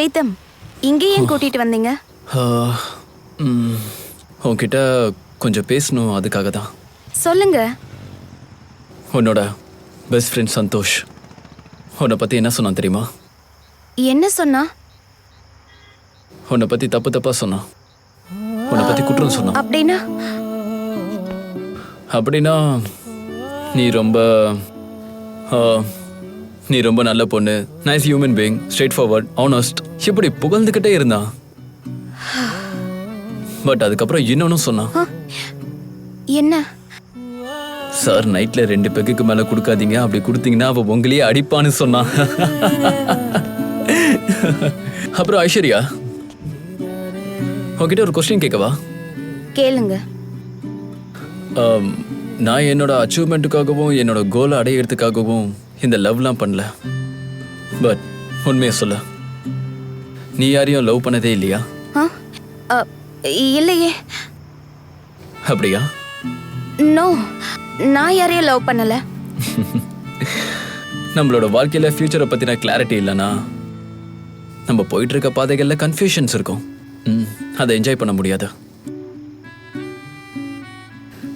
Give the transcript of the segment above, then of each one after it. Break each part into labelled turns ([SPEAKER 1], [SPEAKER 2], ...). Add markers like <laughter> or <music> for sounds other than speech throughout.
[SPEAKER 1] பிரீத்தம் இங்கே ஏன் கூட்டிட்டு வந்தீங்க?
[SPEAKER 2] உன்கிட்ட கொஞ்சம் பேசணும் அதுக்காக தான்
[SPEAKER 1] சொல்லுங்க.
[SPEAKER 2] உன்னோட பெஸ்ட் ஃப்ரெண்ட் சந்தோஷ். உன்னை பற்றி என்ன சொன்னான் தெரியுமா?
[SPEAKER 1] என்ன சொன்னா?
[SPEAKER 2] உன்னை பற்றி தப்பு தப்பாக சொன்னான். உன்னை பற்றி குற்றம் சொன்னான்.
[SPEAKER 1] அப்படின்னா?
[SPEAKER 2] அப்படின்னா நீ ரொம்ப நீ ரொம்ப நல்ல பொண்ணு. Nice human being straightforward honest இப்படி புகழ்ந்துக்கிட்டே இருந்தான் பட் அதுக்கப்புறம் இன்னொன்னும் சொன்னான்.
[SPEAKER 1] என்ன?
[SPEAKER 2] சார் நைட்ல ரெண்டு பெக்குக்கு மேல கொடுக்காதீங்க. அப்படி கொடுத்தீங்கன்னா அவ உங்களையே அடிப்பான்னு சொன்னான். அப்புறம் ஐஸ்வர்யா உன்கிட்ட ஒரு கொஸ்டின் கேட்கவா?
[SPEAKER 1] கேளுங்க.
[SPEAKER 2] நான் என்னோட அச்சீவ்மெண்ட்டுக்காகவும் என்னோட கோலை அடையிறதுக்காகவும் இந்த லவ்லாம் பண்ணல. பட் உண்மையை சொல்ல. நீ யாரையும் லவ் பண்ணதே இல்லையா?
[SPEAKER 1] இல்லையே.
[SPEAKER 2] அப்படியா?
[SPEAKER 1] நோ நான் யாரையும் லவ் பண்ணல. <laughs>
[SPEAKER 2] நம்மளோட வாழ்க்கையில ஃபியூச்சரை பத்தின கிளாரிட்டி இல்லைனா நம்ம போயிட்டு இருக்க பாதைகள்ல கன்ஃபியூஷன்ஸ் இருக்கும். அதை என்ஜாய் பண்ண முடியாது.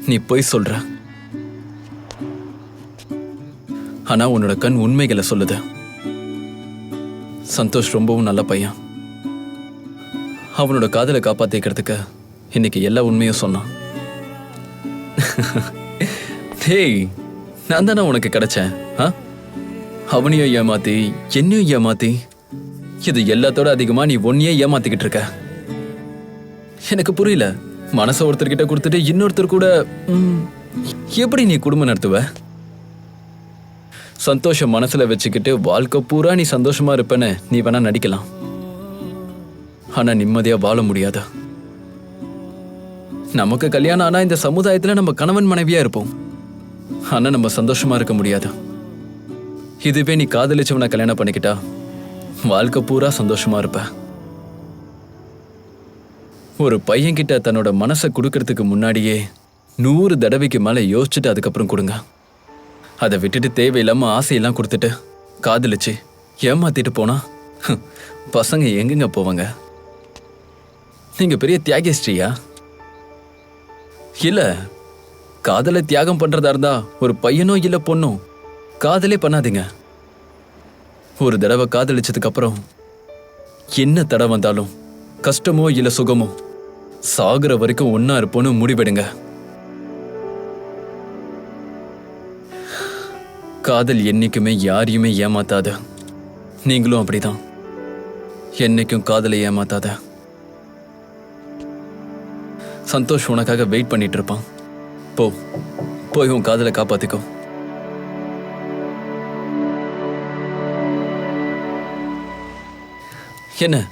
[SPEAKER 2] நீ போய் சொல்ற. ஆனா உன்னோட கண் உண்மைகளை சொல்லுது. சந்தோஷ் ரொம்பவும் நல்ல பையன். அவனோட காதலை காப்பாத்திக்கிறதுக்கு இன்னைக்கு எல்லா உண்மையும் சொன்னான். டேய் நான் தானே உனக்கு கிடைச்சேன் ஆ? அவனையும் ஏமாத்தி என்னையும் ஏமாத்தி இது எல்லாத்தோட அதிகமா நீ ஒன்னையே ஏமாத்திக்கிட்டு இருக்க. எனக்கு புரியல. மனசை ஒருத்தர்கிட்ட கொடுத்துட்டு இன்னொருத்தர் கூட ம், எப்படி நீ குடும்பம் நடத்துவ? சந்தோஷம் மனசுல வச்சுக்கிட்டு வாழ்க்கை பூரா நீ சந்தோஷமா இருப்பேன்னு நீ வேணா நடிக்கலாம். ஆனா நிம்மதியா வாழ முடியாதா. நமக்கு கல்யாணம் ஆனா இந்த சமுதாயத்துல நம்ம கணவன் மனைவியா இருப்போம். ஆனா நம்ம சந்தோஷமா இருக்க முடியாது. இதுவே நீ காதலிச்சவனை கல்யாணம் பண்ணிக்கிட்டா வாழ்க்கை பூரா சந்தோஷமா இருப்ப. ஒரு பையன்கிட்ட தன்னோட மனசை கொடுக்கறதுக்கு முன்னாடியே நூறு தடவைக்கு மேலே யோசிச்சுட்டு அதுக்கப்புறம் கொடுங்க. அதை விட்டுட்டு தேவையில்லாம ஆசையெல்லாம் கொடுத்துட்டு காதலிச்சு ஏமாத்திட்டு போனா பசங்க எங்கெங்க போவாங்க? நீங்க பெரிய தியாகிஸ்ரீயா? இல்ல காதலை தியாகம் பண்றதா இருந்தா ஒரு பையனோ இல்ல பொண்ணோ காதலே பண்ணாதீங்க. ஒரு தடவை காதலிச்சதுக்கு அப்புறம் என்ன தடை வந்தாலும் கஷ்டமோ இல்ல சுகமோ சாகுற வரைக்கும் ஒன்னா இருப்போன்னு முடிவெடுங்க. காதல் என்றைக்குமே யாரையுமே ஏமாத்தாத. நீங்களும் அப்படிதான். என்னைக்கும் காதலை ஏமாத்தாத. சந்தோஷ் உனக்காக வெயிட் பண்ணிட்டு இருப்பான் போ போய் உன் காதலை காப்பாத்திக்கோ. என்ன?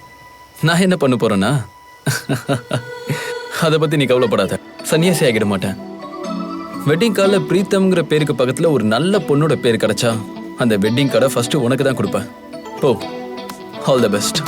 [SPEAKER 2] நான் என்ன பண்ண போறேன்னா <laughs> அதை பத்தி நீ கவலைப்படாத. சன்னியாசி ஆகிட மாட்டேன். வெட்டிங் கார்டில் பிரீத்தம்ங்கிற பேருக்கு பக்கத்தில் ஒரு நல்ல பொண்ணோட பேர் கிடச்சா அந்த வெட்டிங் கார்டை ஃபஸ்ட்டு உனக்கு தான் கொடுப்பேன். போ. All the best